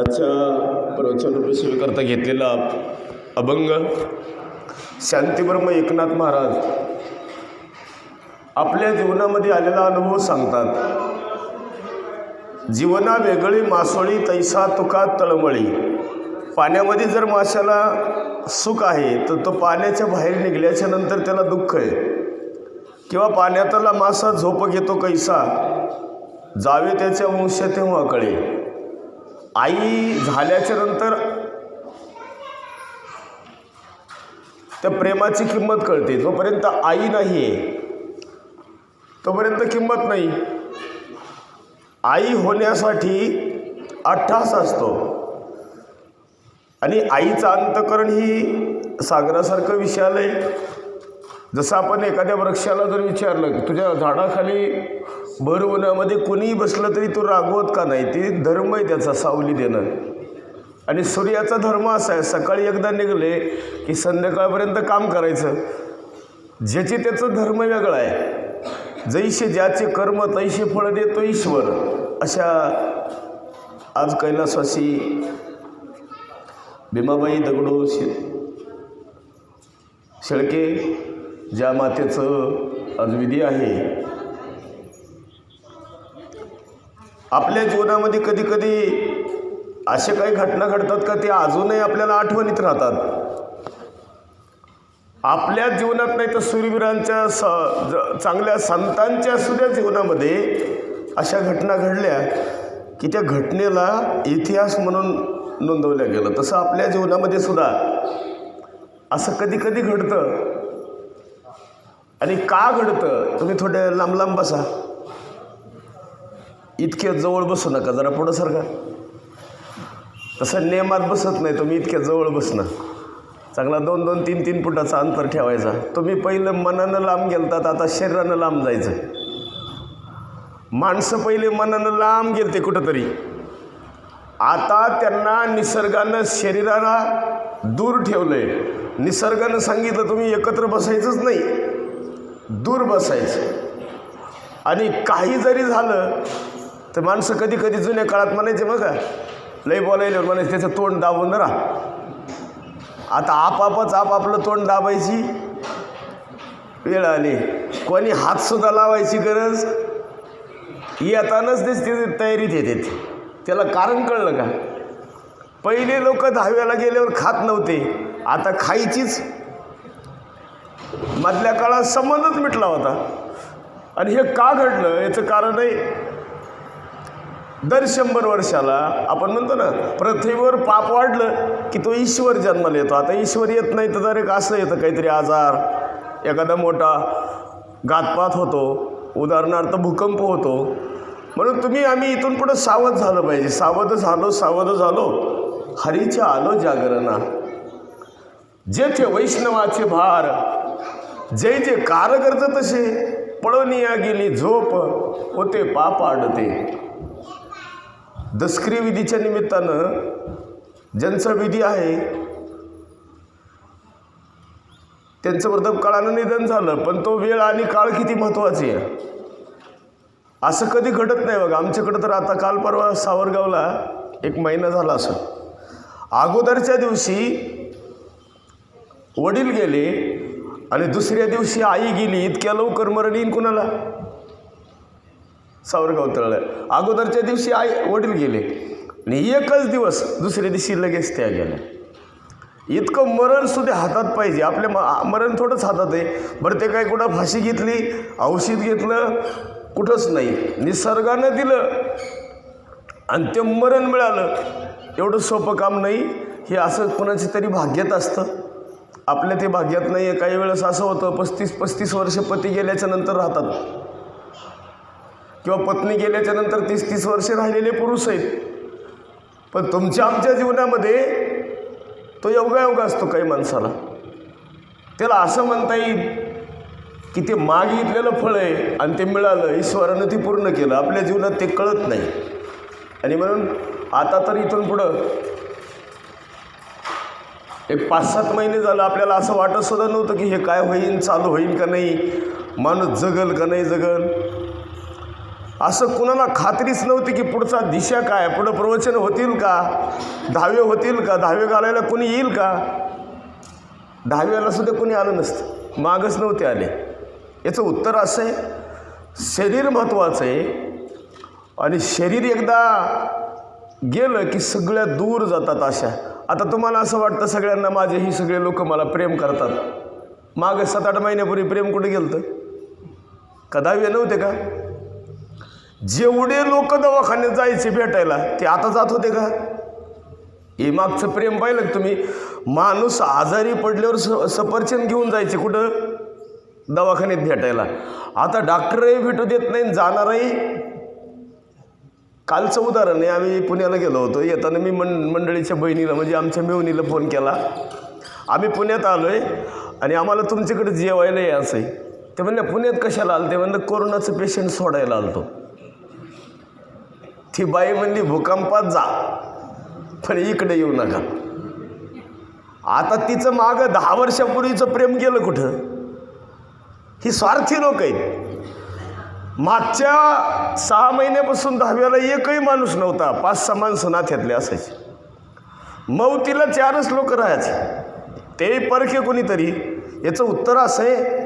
आजच्या प्रवचन स्वीकारता घेतलेला अभंग शांतीब्रह्म एकनाथ महाराज आपल्या जीवनामध्ये आलेला अनुभव सांगतात. जीवना वेगळी मासोळी तैसा तुका तळमळी. पाण्यामध्ये जर माशाला सुख आहे तर तो पाण्याच्या बाहेर निघल्याच्या नंतर त्याला दुःख आहे. किंवा पाण्यातला मासा झोप घेतो कैसा जावे त्याच्या वंश तेव्हा कळे. आई झाल्याच्यानंतर त्या प्रेमाची किंमत कळते. जोपर्यंत आई नाही आहे तोपर्यंत किंमत नाही. आई होण्यासाठी अट्ठास असतो. आणि आईचं अंतकरण ही सागरासारखं विशाल आहे. जसं आपण एखाद्या वृक्षाला जर विचारलं की तुझ्या झाडाखाली भर उन्हामध्ये कोणीही बसलं तरी तो रागवत का नाही? ते धर्म आहे त्याचा सावली देणं. आणि सूर्याचा धर्म असा आहे सकाळी एकदा निघले की संध्याकाळपर्यंत काम करायचं. ज्याचे त्याचं धर्म वेगळा आहे. जैसे ज्याचे कर्म तैसे फळ देतो ईश्वर. अशा आज कैलासवासी भीमाबाई दगडू शेळके ज्या मातेचं आज विधी आहे आपल्या जीवनामध्ये कधी कधी अशा काही घटना घडतात का ते अजूनही आपल्याला आठवणीत राहतात. आपल्या जीवनात नाही तर सूर्यवीरांच्या स ज- चांगल्या संतांच्या सुद्धा जीवनामध्ये अशा घटना घडल्या की त्या घटनेला इतिहास म्हणून नोंदवल्या गेलं. तसं आपल्या जीवनामध्ये सुद्धा असं कधी कधी घडतं. आणि का घडतं? तुम्ही थोडं लांब लांब बसा. इतक्या जवळ बसू नका जरा पुढं सरका तसं नियमात बसत नाही तुम्ही इतक्या जवळ बसणं. चांगला दोन दोन तीन तीन फुटाचा अंतर ठेवायचा. तुम्ही पहिलं मनानं लांब गेलतात आता शरीरानं लांब जायचं. माणसं पहिले मनानं लांब गेलते कुठंतरी. आता त्यांना निसर्गानं शरीराला दूर ठेवलंय. निसर्गानं सांगितलं तुम्ही एकत्र बसायचंच नाही. दूर बसायचं. आणि काही जरी झालं तर माणसं कधी कधी जुन्या काळात म्हणायचे बघा लई बोलायल्यावर म्हणायचे त्याचं तोंड दाबून राहा. आता आपापच आपापलं तोंड दाबायची वेळ आली. कोणी हातसुद्धा लावायची गरज येतानाच तेच तिथे तयारीत येते त्याला कारण कळलं का? पहिले लोक दहाव्याला गेल्यावर खात नव्हते. आता खायचीच. मधल्या काळात संबंधच मिटला होता. आणि हे का घडलं? याचं कारण आहे दर शंभर वर्षाला आपण म्हणतो ना पृथ्वीवर पाप वाढलं की तो ईश्वर जन्माला येतो. आता ईश्वर येत नाही तर एक असं येतं काहीतरी आजार. एखादा मोठा घातपात होतो उदाहरणार्थ भूकंप होतो. म्हणून तुम्ही आम्ही इथून पुढं सावध झालं पाहिजे. सावध झालो सावध झालो. हरीच्या आलो जागरणा. जेथे वैष्णवाचे भार जे जे कारगर्ज तसे पळवनिया गेली झोप होते पाप आडते. दसकरी विधीच्या निमित्तानं ज्यांचा विधी आहे त्यांचं प्रथम काळानं निधन झालं पण तो वेळ आणि काळ किती महत्त्वाची आहे? असं कधी घडत नाही बघा. आमच्याकडं तर आता काल परवा सावरगावला एक महिना झाला असं. अगोदरच्या दिवशी वडील गेले आणि दुसऱ्या दिवशी आई गेली. इतक्या लवकर मरण येईन कुणाला? सावरगाव गवतळलं अगोदरच्या दिवशी आई वडील गेले. आणि एकच दिवस दुसऱ्या दिवशी लगेच त्या गेल्या. इतकं मरण सुद्धा हातात पाहिजे. आपल्या म मरण थोडंच हातात आहे. बरं ते काय कुठं फाशी घेतली औषध घेतलं कुठंच नाही. निसर्गानं दिलं. आणि ते मरण मिळालं. एवढं सोपं काम नाही. हे असं कुणाची तरी भाग्यात असतं. आपल्या ते भाग्यात नाही आहे काही वेळेस असं होतं पस्तीस पस्तीस वर्ष पती गेल्याच्यानंतर राहतात. किंवा पत्नी गेल्याच्यानंतर तीस तीस वर्षे राहिलेले पुरुष आहेत. पण तुमच्या आमच्या जीवनामध्ये तो योगा योगा असतो काही माणसाला. त्याला असं म्हणता येईल की ते मागितलेलं फळ आहे आणि ते मिळालं ईश्वरानं ते पूर्ण केलं. आपल्या जीवनात ते कळत नाही. आणि म्हणून आता तर इथून पुढं एक पाच सात महिने झालं आपल्याला असं वाटत सुद्धा नव्हतं की हे काय होईल चालू होईल का नाही माणूस जगल का नाही जगल. असं कुणाला खात्रीच नव्हती की पुढचा दिशा काय? पुढं प्रवचन होतील का? दहावे होतील का? दहावे घालायला कोणी येईल का? दहाव्याला सुद्धा कोणी आलं नसतं. मागच नव्हते आले. याचं उत्तर असं आहे शरीर महत्त्वाचं आहे. आणि शरीर एकदा गेलं की सगळ्या दूर जातात अशा. आता तुम्हाला असं वाटतं सगळ्यांना माझे ही सगळे लोक मला प्रेम करतात. मागं सात आठ महिन्यापूर्वी प्रेम कुठे गेलं तर का नव्हते का? जेवढे लोक दवाखान्यात जायचे भेटायला ते आता जात होते का? हे मागचं प्रेम पाहिलं का तुम्ही? माणूस आजारी पडल्यावर स सफरचंद घेऊन जायचे कुठं? दवाखान्यात भेटायला. आता डॉक्टरही भेटू देत नाही जाणारही. कालचं उदाहरण आहे आम्ही पुण्याला गेलो होतो. येताना मी मं मंडळीच्या बहिणीला म्हणजे आमच्या मेवणीला फोन केला. आम्ही पुण्यात आलो आहे आणि आम्हाला तुमच्याकडे जेवायला यायचं आहे. ते म्हणलं पुण्यात कशाला आलं ते म्हणलं कोरोनाचं पेशंट सोडायला आलतो. ती बाई म्हणली भूकंपात जा पण इकडे येऊ नका. आता तिचं मागं दहा वर्षापूर्वीचं प्रेम गेलं कुठं? ही स्वार्थी लोक आहेत. मागच्या सहा महिन्यापासून दहाव्याला एकही माणूस नव्हता. पाच सहा माणसं नात्यातले असायचे. मौतीला चारच लोक राहायचे. ते परखे कोणीतरी. याचं उत्तर असं आहे